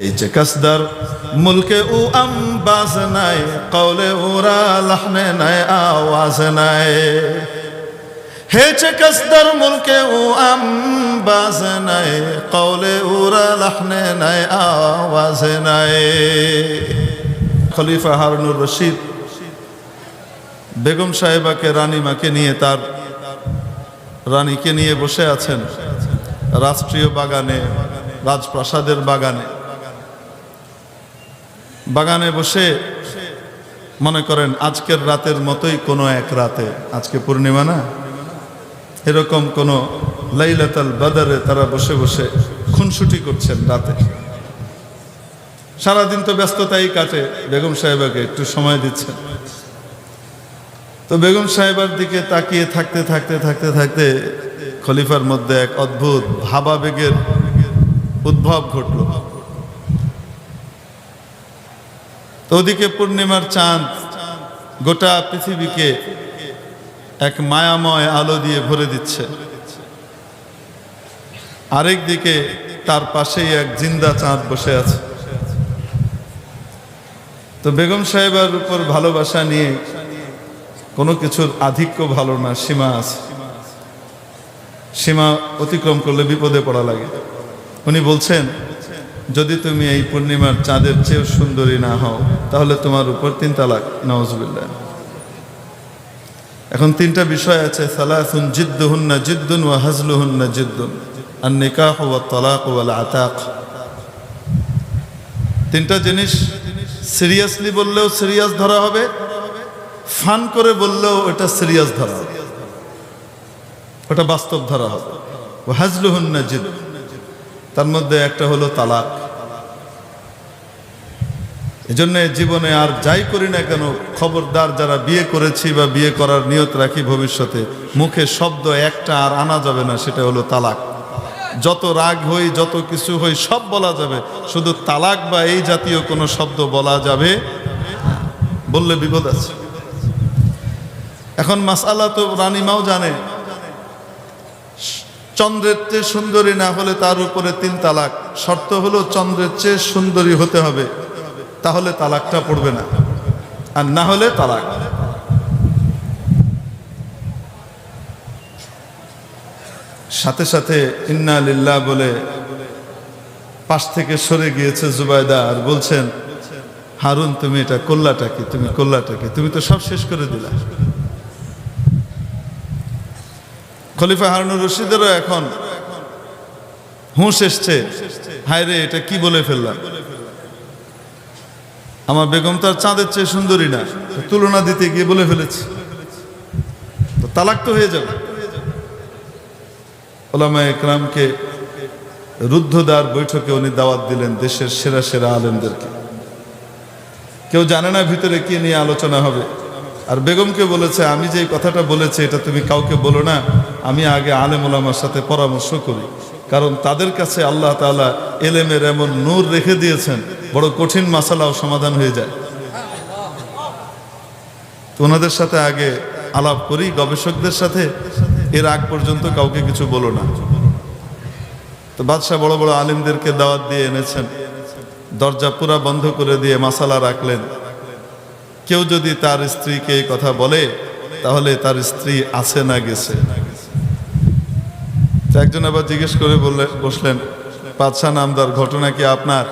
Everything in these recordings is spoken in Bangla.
এই যে কসদার মুলকে ও আম্বাজ নাই কৌলে ওরা লহনে নাই, আওয়াজ নাই। হে যে কসদার মুলকে ও আম্বাজ নাই কৌলে ওরা লহনে নাই, আওয়াজ নাই। খলিফা হারুনুর রশিদ বেগম সাহেবাকে, রানীমাকে নিয়ে তার রানীকে নিয়ে বসে আছেন রাষ্ট্রীয় বাগানে, রাজপ্রাসাদের বাগানে। বাগানে বসে মনে করেন, আজকের রাতের মতোই কোনো এক রাতে, আজকে পূর্ণিমা না? এরকম কোনো লাইলাতাল বাদারে তারা বসে বসে খুনসুটি করছেন রাতে। সারাদিন তো ব্যস্ততাই কাটে, বেগম সাহেবাকে একটু সময় দিচ্ছেন। তো বেগম সাহেবার দিকে তাকিয়ে থাকতে থাকতে থাকতে থাকতে খলিফার মধ্যে এক অদ্ভুত ভাবাবেগের উদ্ভব ঘটল। তো ওদিকে পূর্ণিমার চাঁদ গোটা পৃথিবীকে এক মায়াময় আলো দিয়ে ভরে দিচ্ছে। আরেক দিকে তার পাশেই এক জিন্দা চাঁদ বসে আছে। তো বেগম সাহেবের উপর ভালোবাসা নিয়ে কোনো কিছুর আধিক্য ভালো না, সীমা আছে। সীমা অতিক্রম করলে বিপদে পড়া লাগে। উনি বলছেন যদি তুমি এই পূর্ণিমার চাঁদের চেয়েও সুন্দরী না হও, তাহলে তোমার উপর তিন তালাক নওয়াজবিল্লাহ এখন তিনটা বিষয় আছে, সালাসুন জিদ্দুহুন্না জিদ্দুন ওয়া হাজলুহুন্না জিদ্দুন আর নিকাহ ওয়া তালাক ওয়াল আতাক। তিনটা জিনিস সিরিয়াসলি বললেও সিরিয়াস ধরা হবে, ফান করে বললেও ওটা সিরিয়াস ধরা হবে। ওটা বাস্তব ধরা হবে। ও হাজলুহুন্না জিদ তার মধ্যে একটা হলো তালাক। এজন্য জীবনে আর যাই করি না কেন, খবরদার যারা বিয়ে করেছি বা বিয়ে করার নিয়ত রাখি ভবিষ্যতে, মুখে শব্দ একটা আর আনা যাবে না, সেটা হলো তালাক। যত রাগ হই, যত কিছু হই, সব বলা যাবে। শুধু তালাক বা এই জাতীয় কোনো শব্দ বলা যাবে বললে বিপদ আছে। এখন মাসালা তো রানীমাও জানে চন্দ্রের চেয়ে সুন্দরী না হলে তার উপরে তিন তালাক। শর্ত হলো চন্দ্রের চেয়ে সুন্দরী হতে হবে। তাহলে তালাকটা পড়বে না। আর না হলে তালাক। সাথে সাথে ইন্না লিল্লাহ বলে, পাশ থেকে সরে গিয়েছে জুবাইদা আর বলছেন, হারুন, তুমি এটা করলাটা কি? তুমি করলাটা কি? তুমি তো সব শেষ করে দিলা। খলিফা হারুনুর রশিদেরও এখন হুঁশ এসছে। হায় রে এটা কি বলে ফেললাম? আমার বেগম তার চাঁদের চেয়ে সুন্দরী না তুলনা দিতে গিয়ে বলে ফেলেছি। তালাক তো হয়ে যাবে। ওলামা একরামকে রুদ্ধদ্বার বৈঠকে উনি দাওয়াত দিলেন দেশের সেরা সেরা আলেমদেরকে। কেউ জানে না ভিতরে কি নিয়ে আলোচনা হবে। আর বেগমকে বলেছে, আমি যে কথাটা বলেছি, এটা তুমি কাউকে বলো না। আমি আগে আলেম ওলামার সাথে পরামর্শ করি। কারণ তাদের কাছে আল্লাহ তাআলা এলেমের এমন নূর রেখে দিয়েছেন, বড় কঠিন মাসালাও সমাধান হয়ে যায়। তো ওনাদের সাথে আগে আলাপ করি, গবেষকদের সাথে। এর আগ পর্যন্ত কাউকে কিছু বলো না। তো বাদশাহ বড় বড় আলিমদেরকে দাওয়াত দিয়ে এনেছেন। দরজা পুরা বন্ধ করে দিয়ে মাসালা রাখলেন। কেউ যদি তার স্ত্রীকে এই কথা বলে, তাহলে তার স্ত্রী আছে না গেছে। একজন আবার জিজ্ঞেস করে বললে, বসলেন, পাতশাহ নামদার ঘটনা কি আপনার?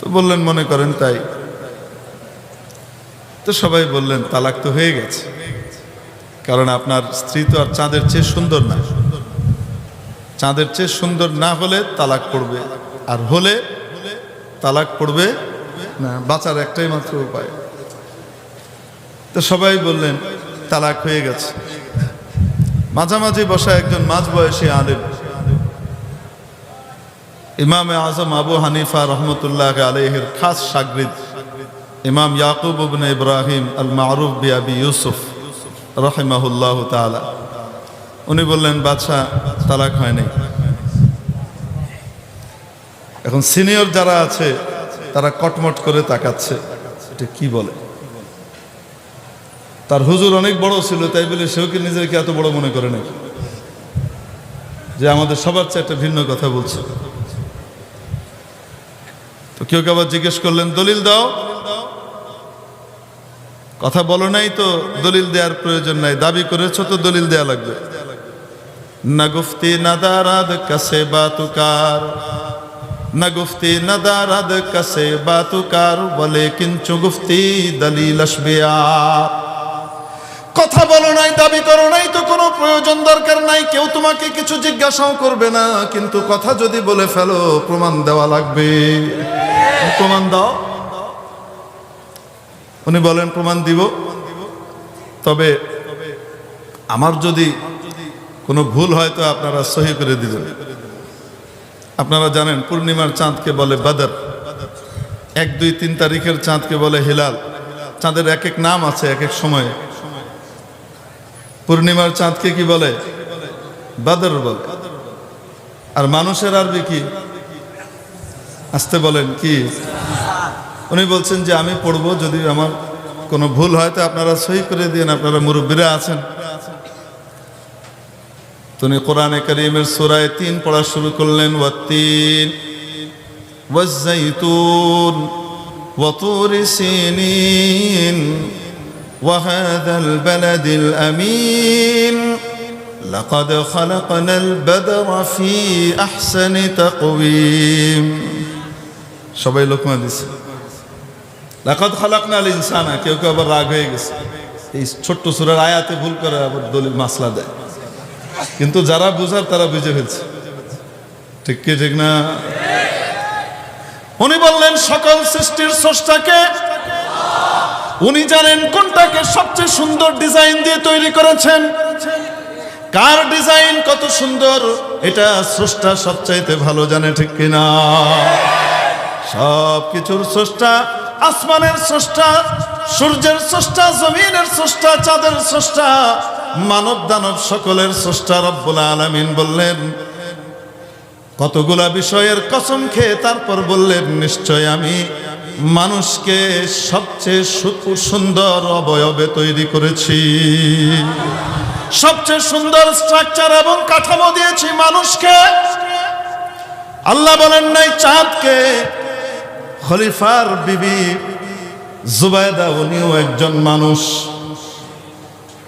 তো বললেন, মনে করেন তাই। তো সবাই বললেন, তালাক তো হয়ে গেছে। কারণ আপনার স্ত্রী তো আর চাঁদের চেয়ে সুন্দর না। চাঁদের চেয়ে সুন্দর না হলে তালাক পড়বে আর হলে তালাক পড়বে? না, বাঁচার একটাই মাত্র উপায়। তো সবাই বললেন, তালাক হয়ে গেছে। মাঝামাঝি বসা একজন মাঝ বয়সী আলেম। ইমামে আজম আবু হানিফা রহমতুল্লাহ আলহের খাস সাগরিদ, ইমাম ইয়াকুব ইবনে ইব্রাহিম আল মারুফ বিয়াবি ইউসুফ রহিমাহুল্লাহ তালা উনি বললেন, বাদশাহ, তালাক হয়নি। এখন সিনিয়র যারা আছে, তারা কটমট করে তাকাচ্ছে। এটা কি বলে? তার হুজুর অনেক বড় ছিল, তাই বলে সেও কি নিজেকে এত বড় মনে করে নাকি? যে আমাদের সবার চেয়ে একটা ভিন্ন কথা বলছে। তো কেউ আবার জিজ্ঞেস করলেন, দলিল দাও? কথা বলো নাই তো, দলিল দেওয়ার প্রয়োজন নাই। দাবি করেছ তো দলিল দেয়া লাগবে। না গুফতি, না দারাদ, কাছে বাতুকার না গুফতি, না দারাদ, কাছে বাতুকার বলে কিঞ্চু গুফতি, দলিল আসবে আর। কথা বলো নাই, দাবি করো নাই, তো কোনো প্রয়োজন দরকার নাই, কেউ তোমাকে কিছু জিজ্ঞাসাও করবে না, কিন্তু কথা যদি বলে ফেলো, প্রমাণ দেওয়া লাগবে। প্রমাণ দাও। উনি বলেন, প্রমাণ দিব। তবে আমার যদি কোনো ভুল হয়, তো আপনারা সহি করে দিবেন। আপনারা জানেন, পূর্ণিমার চাঁদকে বলে বাদর। এক, দুই, তিন তারিখের চাঁদকে বলে হিলাল। চাঁদের এক এক নাম আছে এক এক সময়ে। পূর্ণিমার চাঁদকে কি বলে? বাদর বলে। আর মানুষের আরবি কি? আসতে বলেন, কি? উনি বলছেন যে, আমি পড়ব যদি আমার কোনো ভুল হয়, তো আপনারা সই করে দিন আপনারা মুরব্বীরা আছেন। তিনি কোরআনে করিমের সুরায় তিন পড়া শুরু করলেন ওয়াত্তিন والزيتون وطور سينين وهذا البلد الأمين لقد خلقنا البدر في أحسن تقويم সবাই লোকমা দিছে লাকাদ খালাকনা আল ইনসানা কেউ কেউ আবার রাগ হয়ে গেছে এই ছোট্ট সুরের আয়াতে ভুল করে আবার দলিল মাসলা দেয় কিন্তু যারা বুঝার, তারা বুঝে ফেলছে। ঠিক কি, ঠিক না? উনি বললেন, সকল সৃষ্টির স্রষ্টাকে উনি জানেন কোনটাকে সবচেয়ে সুন্দর ডিজাইন দিয়ে তৈরি করেছেন। কার ডিজাইন কত সুন্দর, এটা স্রষ্টা সবচাইতে ভালো জানে, ঠিক কিনা সব কিছুর স্রষ্টা, আসমানের স্রষ্টা, সূর্যের স্রষ্টা, জমিনের স্রষ্টা, চাঁদের স্রষ্টা মানব দানব সকলের স্রষ্টা রব্বুল আলামিন বললেন, কতগুলা বিষয়ের কসম খেয়ে তারপর বললেন, নিশ্চয় আমি মানুষকে সবচেয়ে সুন্দর অবয়বে তৈরি করেছি। সবচেয়ে সুন্দর স্ট্রাকচার এবং কাঠামো দিয়েছি মানুষকে। আল্লাহ বলেন, নাই চাঁদকে খলিফার বিবি জুবায়দা, উনিও একজন মানুষ।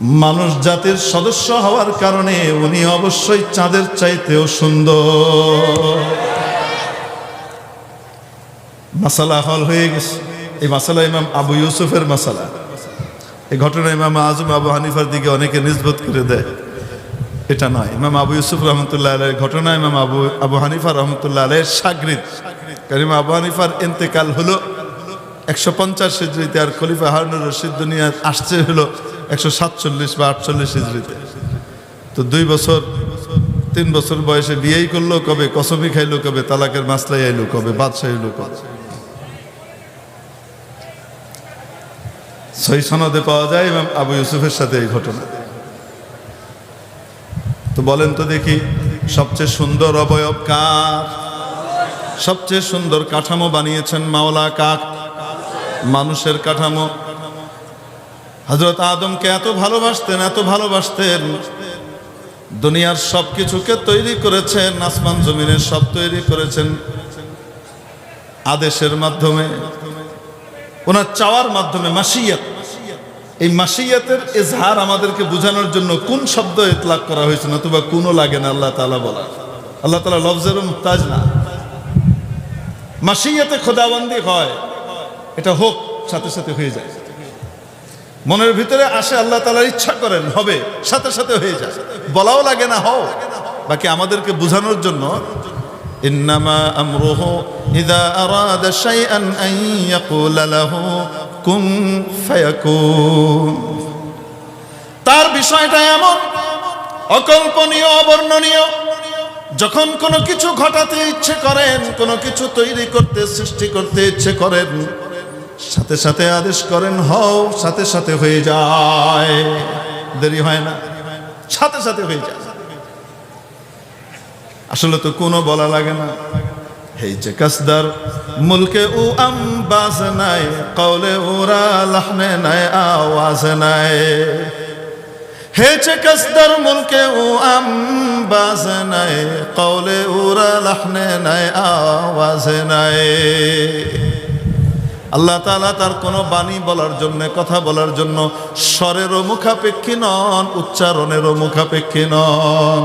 মানুষ জাতির সদস্য হওয়ার কারণে উনি অবশ্যই চাঁদের চাইতেও সুন্দর। মাসালা হল হয়ে গেছে। এই মাসালা ইমাম আবু ইউসুফের মাসালা। এই ঘটনা ইমাম আজম আবু হানিফার দিকে অনেকে নিজবত করে দেয়। এটা নয়। ইমাম আবু ইউসুফ রহমতুল্লাহ আলের ঘটনা, ইমাম আবু আবু হানিফা রহমতুল্লাহ আলের সাগরিদ। কারিম আবু হানিফার ইন্তেকাল হলো একশো পঞ্চাশ হিজড়িতে আর খলিফা হারুনুর রশিদ দুনিয়া আসছে হলো একশো সাতচল্লিশ বা আটচল্লিশ হিজড়িতে। তো দুই বছর, তিন বছর বয়সে বিয়েই করল কবে কসমি খাইলো কবে, তালাকের মাসলাই আইলো কবে, বাদশাহ এলো কবে? সহি সনদে পাওয়া যায় এবং আবু ইউসুফের সাথে এই ঘটনা। তো বলেন তো দেখি, সবচেয়ে সুন্দর অবয়ব কার? সবচেয়ে সুন্দর কাঠামো বানিয়েছেন মাওলা কাক মানুষের কাঠামো হজরত আদমকে এত ভালোবাসতেন এত ভালোবাসতেন। দুনিয়ার সব কিছুকে তৈরি করেছেন, আসমান জমিনের সব তৈরি করেছেন। আদেশের মাধ্যমে, ওনার চাওয়ার মাধ্যমে মাসিয়াত। এই মাসিয়াতের এজহার আমাদেরকে বোঝানোর জন্য কোন শব্দ ইতলাক করা হয়েছে, নতুবা কোনও লাগে না, আল্লাহ তালা বলা আল্লাহ তালা লফজেরও মুহতাজ না। মাসিয়াতে খোদাবন্দি হয়। এটা হোক, সাথে সাথে হয়ে যায়। মনের ভিতরে আসে আল্লাহ তালার ইচ্ছা করেন, হবে, সাথে সাথে হয়ে যায় বলাও লাগে না, হও। বাকি আমাদেরকে বোঝানোর জন্য, ইন্নামা তার বিষয়টা এমন, অকল্পনীয়, অবর্ণনীয়। যখন কোনো কিছু ঘটাতে ইচ্ছে করেন, কোনো কিছু তৈরি করতে, সৃষ্টি করতে ইচ্ছে করেন সাথে সাথে আদেশ করেন, হও, সাথে সাথে হয়ে যায়। দেরি হয় না। সাথে সাথে হয়ে যায়। আসলে তো কোনো বলা লাগে না। এই যে কাসদার মুলকে ও আম্বাস নাই, কওলে ওরা লাহনে নাই, আওয়াজ নাই। হে যে কাসদার মুলকে ও আম্বাস নাই, কওলে ওরা লাহনে নাই, আওয়াজ নাই। আল্লাহ তাআলা তার কোনো বাণী বলার জন্য, কথা বলার জন্য স্বরেরও মুখাপেক্ষী নন, উচ্চারণেরও মুখাপেক্ষী নন।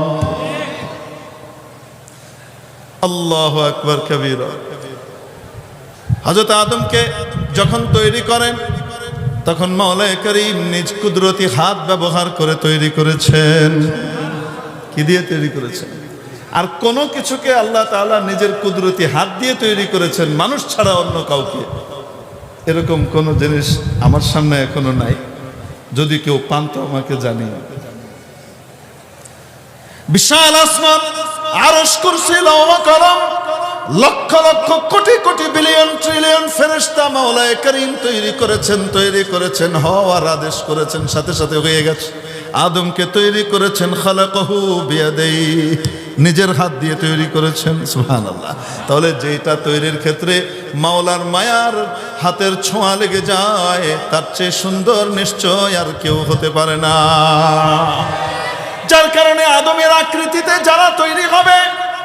আল্লাহ আকবর কবির। হজরত আদমকে যখন তৈরি করেন, তখন মৌলায় করিম নিজ কুদরতি হাত ব্যবহার করে তৈরি করেছেন। কি দিয়ে তৈরি করেছেন? আর কোনো কিছুকে আল্লাহ তাআলা নিজের কুদরতি হাত দিয়ে তৈরি করেছেন, মানুষ ছাড়া অন্য কাউকে। এরকম কোনো জিনিস আমার সামনে এখনও নাই। যদি কেউ পান তো আমাকে জানিয়ে বিশাল আসমান লওয়া কলম, লক্ষ লক্ষ কোটি কোটি বিলিয়ন ট্রিলিয়ন ফেরেশতা মাওলায়ে করিম তৈরি করেছেন তৈরি করেছেন, হওয়ার আদেশ করেছেন, সাথে সাথে হয়ে গেছে। আদমকে তৈরি করেছেন, খালাকাহু বিয়াদেই নিজের হাত দিয়ে তৈরি করেছেন, সুবহানাল্লাহ। তাহলে যেটা তৈরির ক্ষেত্রে মাওলার মায়ার হাতের ছোঁয়া লেগে যায়, তার চেয়ে সুন্দর নিশ্চয় আর কেউ হতে পারে না। যার কারণে আদমের আকৃতিতে যারা তৈরি হবে,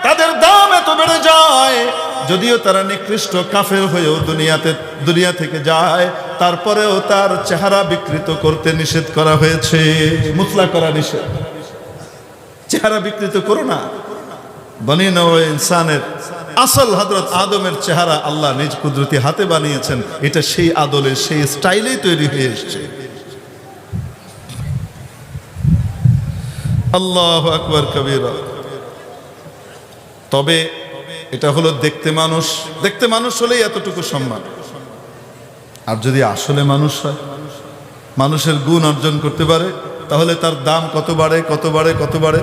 তাদের দাম এত বেড়ে যায়। যদিও তারা নিকৃষ্ট কাফের হয়েও দুনিয়াতে, দুনিয়া থেকে যায়, তারপরেও তার চেহারা বিকৃত করতে নিষেধ করা হয়েছে মুখলা করা নিষেধ। চেহারা বিকৃত করো না। বনি নয় ইনসানের আসল হজরত আদমের চেহারা আল্লাহ নিজ কুদরতি হাতে বানিয়েছেন। এটা সেই আদলে সেই স্টাইলেই তৈরি হয়ে এসছে। আল্লাহ আকবর কবির। তবে এটা হলো দেখতে মানুষ দেখতে মানুষ হলেই এতটুকু সম্মান। আর যদি আসলে মানুষ হয়, মানুষের গুণ অর্জন করতে পারে, তাহলে তার দাম কত বাড়ে কত বাড়ে কত বাড়ে?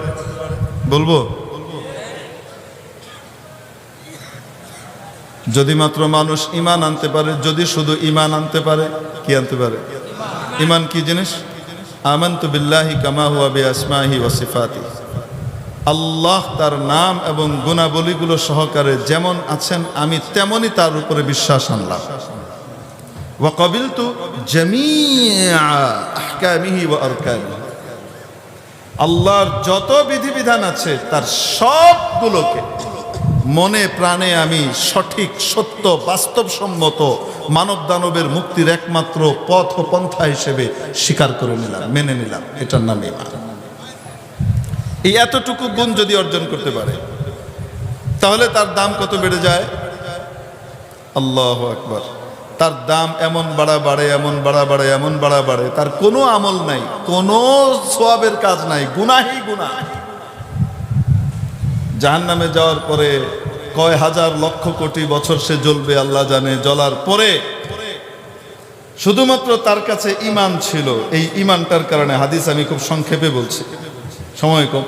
বলব? যদি মাত্র মানুষ ইমান আনতে পারে, যদি শুধু ইমান আনতে পারে, কি আনতে পারে? ইমান কি জিনিস? আমন্তু বিল্লাহি কামা হুয়া বি আসমাহি ওয়া সিফাতি। আল্লাহ তার নাম এবং গুণাবলীগুলো সহকারে যেমন আছেন, আমি তেমনই তার উপরে বিশ্বাস আনলাম। ওয়া কবিলতু তু আহকামিহি ওয়া আল্লাহর যত বিধিবিধান আছে, তার সবগুলোকে মনে প্রাণে আমি সঠিক, সত্য, বাস্তবসম্মত মানব দানবের মুক্তির একমাত্র পথ পন্থা হিসেবে স্বীকার করে নিলাম, মেনে নিলাম, এটার নামে এই এতটুকু গুণ যদি অর্জন করতে পারে, তাহলে তার দাম কত বেড়ে যায়? আল্লাহ আকবার। তার দাম এমন বাড়া বাড়ে, এমন বাড়া বাড়ে, এমন বাড়া বাড়ে, তার কোনো আমল নাই, কোনো সোয়াবের কাজ নাই গুনাহি গুনাহ। জাহান নামে যাওয়ার পরে কয় হাজার লক্ষ কোটি বছর সে জ্বলবে, আল্লাহ জানে, জ্বলার পরে। শুধুমাত্র তার কাছে ইমান ছিল, এই ইমানটার কারণে হাদিস আমি খুব সংক্ষেপে বলছি। সময় কম।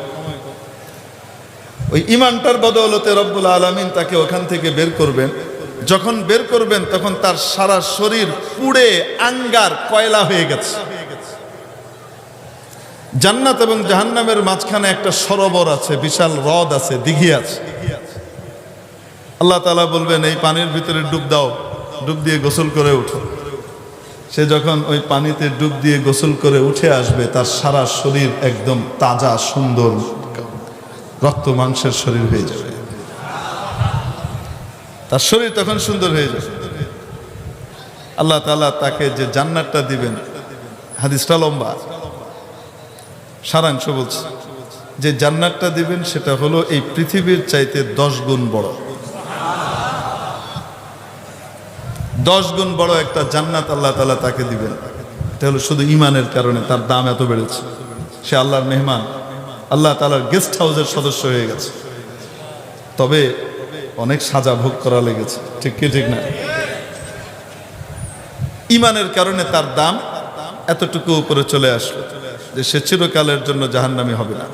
ওই ইমানটার বদৌলতে রব্বুল আলমিন তাকে ওখান থেকে বের করবেন। যখন বের করবেন, তখন তার সারা শরীর পুড়ে আঙ্গার কয়লা হয়ে গেছে। জান্নাত এবং জাহান্নামের মাঝখানে একটা সরোবর আছে, বিশাল হ্রদ আছে, দিঘি আছে। আল্লাহ তালা বলবেন, এই পানির ভিতরে ডুব দাও, ডুব দিয়ে গোসল করে উঠো। সে যখন ওই পানিতে ডুব দিয়ে গোসল করে উঠে আসবে, তার সারা শরীর একদম তাজা, সুন্দর, রক্ত মাংসের শরীর হয়ে যাবে। তার শরীর তখন সুন্দর হয়ে যাবে। আল্লাহ তালা তাকে যে জান্নাতটা দিবেন, হাদিসটা লম্বা। সারাংশ বলছি, যে জান্নাতটা দিবেন, সেটা হলো এই পৃথিবীর চাইতে দশ গুণ বড়। দশ গুণ বড় একটা জান্নাত আল্লাহ তালা তাকে দিবেন। এটা হলো শুধু ইমানের কারণে তার দাম এত বেড়েছে। সে আল্লাহর মেহমান, আল্লাহ তালার গেস্ট হাউসের সদস্য হয়ে গেছে। তবে অনেক সাজা ভোগ করা লেগেছে। ঠিক কি, ঠিক না? ইমানের কারণে তার দাম এতটুকু উপরে চলে আসলো যে সে চিরকালের জন্য জাহান্নামি হবে না।